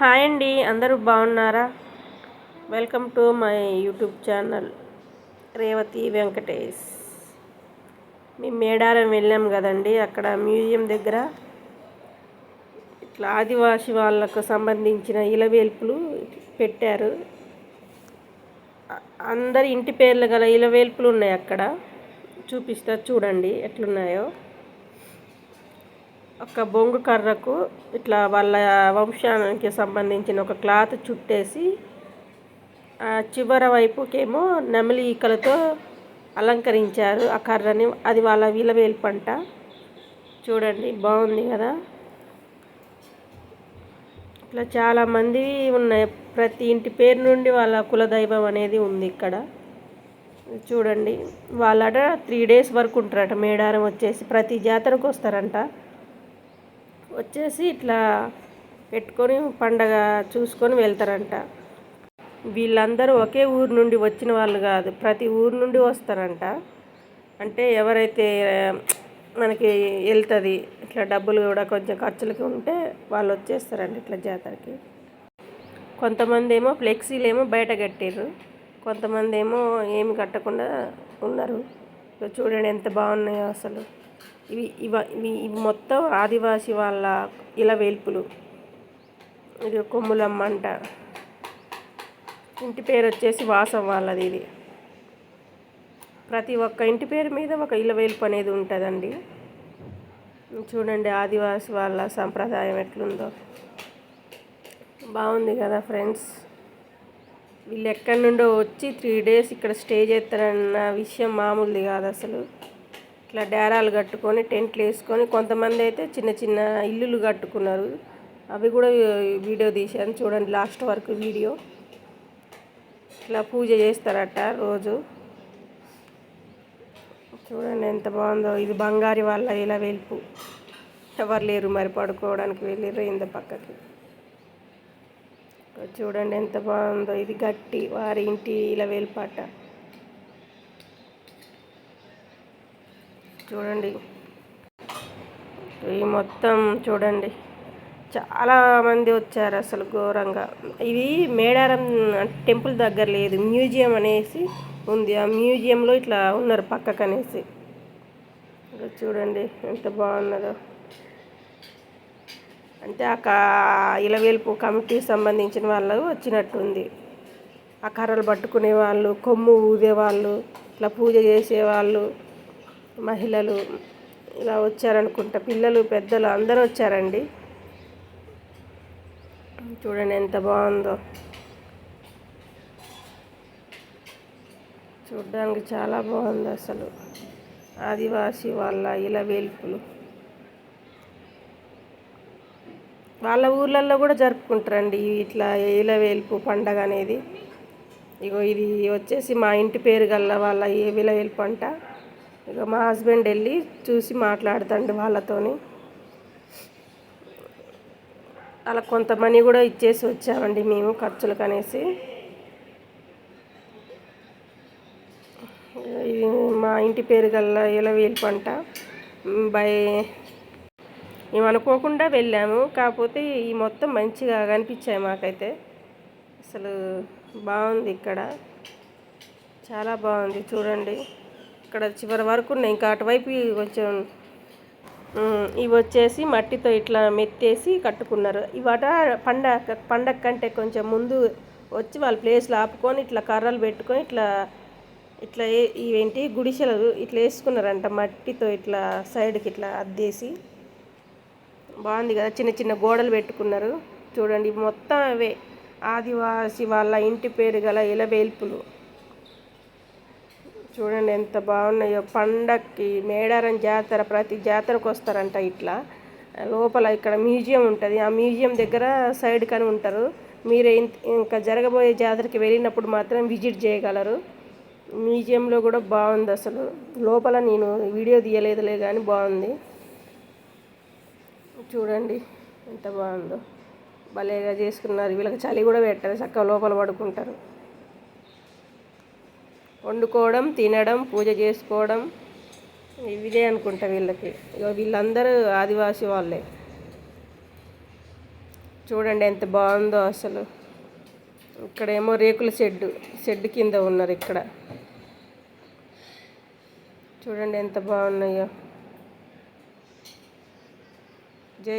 Hi అండి అందరూ బాగున్నారా? Welcome to my YouTube channel Revathi Venkatesh. మేము మేడారం వెళ్ళాం కదండి అక్కడ మ్యూజియం దగ్గర. ఇట్లా ఆదివాసి వాళ్ళకు సంబంధించిన ఇలవేల్పులు పెట్టారు. అందరి ఇంటి పేర్లు గల ఇలవేల్పులు ఉన్నాయి అక్కడ. చూపిస్తా చూడండి ఎట్లున్నాయో. ఒక బొంగు కర్రకు ఇట్లా వాళ్ళ వంశానికి సంబంధించిన ఒక క్లాత్ చుట్టేసి ఆ చివర వైపుకేమో నెమలి ఈకలతో అలంకరించారు ఆ కర్రని. అది వాళ్ళ విలవేలు పంట. చూడండి బాగుంది కదా? ఇట్లా చాలామంది ఉన్నాయి. ప్రతి ఇంటి పేరు నుండి వాళ్ళ కులదైవం అనేది ఉంది ఇక్కడ. చూడండి వాళ్ళట త్రీ డేస్ వరకు ఉంటారట. మేడారం వచ్చేసి ప్రతి జాతరకు వస్తారంట. వచ్చేసి ఇట్లా పెట్టుకొని పండగ చూసుకొని వెళ్తారంట. వీళ్ళందరూ ఒకే ఊరు నుండి వచ్చిన వాళ్ళు కాదు ప్రతి ఊరు నుండి వస్తారంట. అంటే ఎవరైతే మనకి వెళ్తుంది ఇట్లా డబ్బులు కూడా కొంచెం ఖర్చులకి ఉంటే వాళ్ళు వచ్చేస్తారంట ఇట్లా జాతరకి. కొంతమంది ఏమో ఫ్లెక్సీలు ఏమో బయట కట్టారు కొంతమంది ఏమో ఏమి కట్టకుండా ఉన్నారు. చూడండి ఎంత బాగున్నాయో అసలు. ఇవి ఇవ ఇవి ఇవి మొత్తం ఆదివాసి వాళ్ళ ఇలా వేల్పులు. ఇది కొమ్ములమ్మ అంట. ఇంటి పేరు వచ్చేసి వాసం వాళ్ళది ఇది. ప్రతి ఒక్క ఇంటి పేరు మీద ఒక ఇళ్ళ వేల్పు అనేది ఉంటుందండి. చూడండి ఆదివాసి వాళ్ళ సంప్రదాయం ఎట్లుందో. బాగుంది కదా ఫ్రెండ్స్. వీళ్ళు ఎక్కడి నుండో వచ్చి త్రీ డేస్ ఇక్కడ స్టే చేస్తారన్న విషయం మామూలుది కాదు అసలు. ఇట్లా డేరాలు కట్టుకొని టెంట్లు వేసుకొని కొంతమంది అయితే చిన్న చిన్న ఇల్లులు కట్టుకున్నారు. అవి కూడా వీడియో తీశాను. చూడండి లాస్ట్ వరకు వీడియో. ఇట్లా పూజ చేస్తారట రోజు. చూడండి ఎంత బాగుందో. ఇది బంగారి వాళ్ళ ఇలా వెలుపు. ఎవరు లేరు మరి పడుకోవడానికి వెళ్ళిర్రు ఇంత పక్కకి. చూడండి ఎంత బాగుందో. ఇది గట్టి వారి ఇంటి ఇలా వెలుపాట. చూడండి. ఈ మొత్తం చూడండి. చాలా మంది వచ్చారు అసలు ఘోరంగా. ఇది మేడారం టెంపుల్ దగ్గర లేదు. మ్యూజియం అనేసి ఉంది. ఆ మ్యూజియంలో ఇట్లా ఉన్నారు పక్కకు అనేసి చూడండి ఎంత బాగున్నదో. అంటే ఆ కా ఇలవేల్పు కమిటీకి సంబంధించిన వాళ్ళు వచ్చినట్టుంది. ఆ కర్రలు పట్టుకునే వాళ్ళు కొమ్ము ఊదేవాళ్ళు ఇట్లా పూజ చేసేవాళ్ళు. మహిళలు ఇలా వచ్చారనుకుంటా. పిల్లలు పెద్దలు అందరూ వచ్చారండి. చూడండి ఎంత బాగుందో. చూడడానికి చాలా బాగుంది అసలు. ఆదివాసి వాళ్ళ ఇలా వేల్పులు. వాళ్ళ ఊర్లలో కూడా జరుపుకుంటారండి ఇట్లా ఇలా వేల్పు పండగ అనేది. ఇగో ఇది వచ్చేసి మా ఇంటి పేరు గల్ల వాళ్ళ ఏ విలవేల్పు అంట. ఇక మా హస్బెండ్ వెళ్ళి చూసి మాట్లాడతాండి వాళ్ళతోని. అలా కొంత మనీ కూడా ఇచ్చేసి వచ్చామండి మేము ఖర్చులకు అనేసి. ఇది మా ఇంటి పేరు గల్ల ఇలవేలు పంట. బై మేము అనుకోకుండా వెళ్ళాము. కాకపోతే ఈ మొత్తం మంచిగా కనిపించాయి మాకైతే. అసలు బాగుంది ఇక్కడ. చాలా బాగుంది చూడండి. ఇక్కడ చివరి వరకు ఉన్నాయి. ఇంకా అటువైపు కొంచెం ఇవి వచ్చేసి మట్టితో ఇట్లా మెత్తేసి కట్టుకున్నారు. ఇవాట పండగ పండగ కంటే కొంచెం ముందు వచ్చి వాళ్ళ ప్లేస్లో ఆపుకొని ఇట్లా కర్రలు పెట్టుకొని ఇట్లా ఇట్లా ఇవేంటి గుడిసెలు ఇట్లా వేసుకున్నారంట మట్టితో ఇట్లా సైడ్కి ఇట్లా అద్దేసి. బాగుంది కదా చిన్న చిన్న గోడలు పెట్టుకున్నారు. చూడండి మొత్తం అవే. ఆదివాసి వాళ్ళ ఇంటి పేరు గల ఇలవేల్పులు చూడండి ఎంత బాగున్నాయో. పండక్కి మేడారం జాతర ప్రతి జాతరకు వస్తారంట ఇట్లా. లోపల ఇక్కడ మ్యూజియం ఉంటుంది. ఆ మ్యూజియం దగ్గర సైడ్ కని ఉంటారు. మీరు ఇంకా జరగబోయే జాతరకి వెళ్ళినప్పుడు మాత్రం విజిట్ చేయగలరు. మ్యూజియంలో కూడా బాగుంది అసలు. లోపల నేను వీడియో తీయలేదులే కానీ బాగుంది. చూడండి ఎంత బాగుందో. భలేగా చేసుకున్నారు. వీళ్ళకి చలి కూడా పెట్టరు. చక్కగా లోపల పడుకుంటారు. వండుకోవడం తినడం పూజ చేసుకోవడం ఇవిదే అనుకుంటా వీళ్ళకి. ఇక వీళ్ళందరూ ఆదివాసి వాళ్ళే. చూడండి ఎంత బాగుందో అసలు. ఇక్కడేమో రేకుల షెడ్డు షెడ్ కింద ఉన్నారు ఇక్కడ. చూడండి ఎంత బాగున్నాయో. జై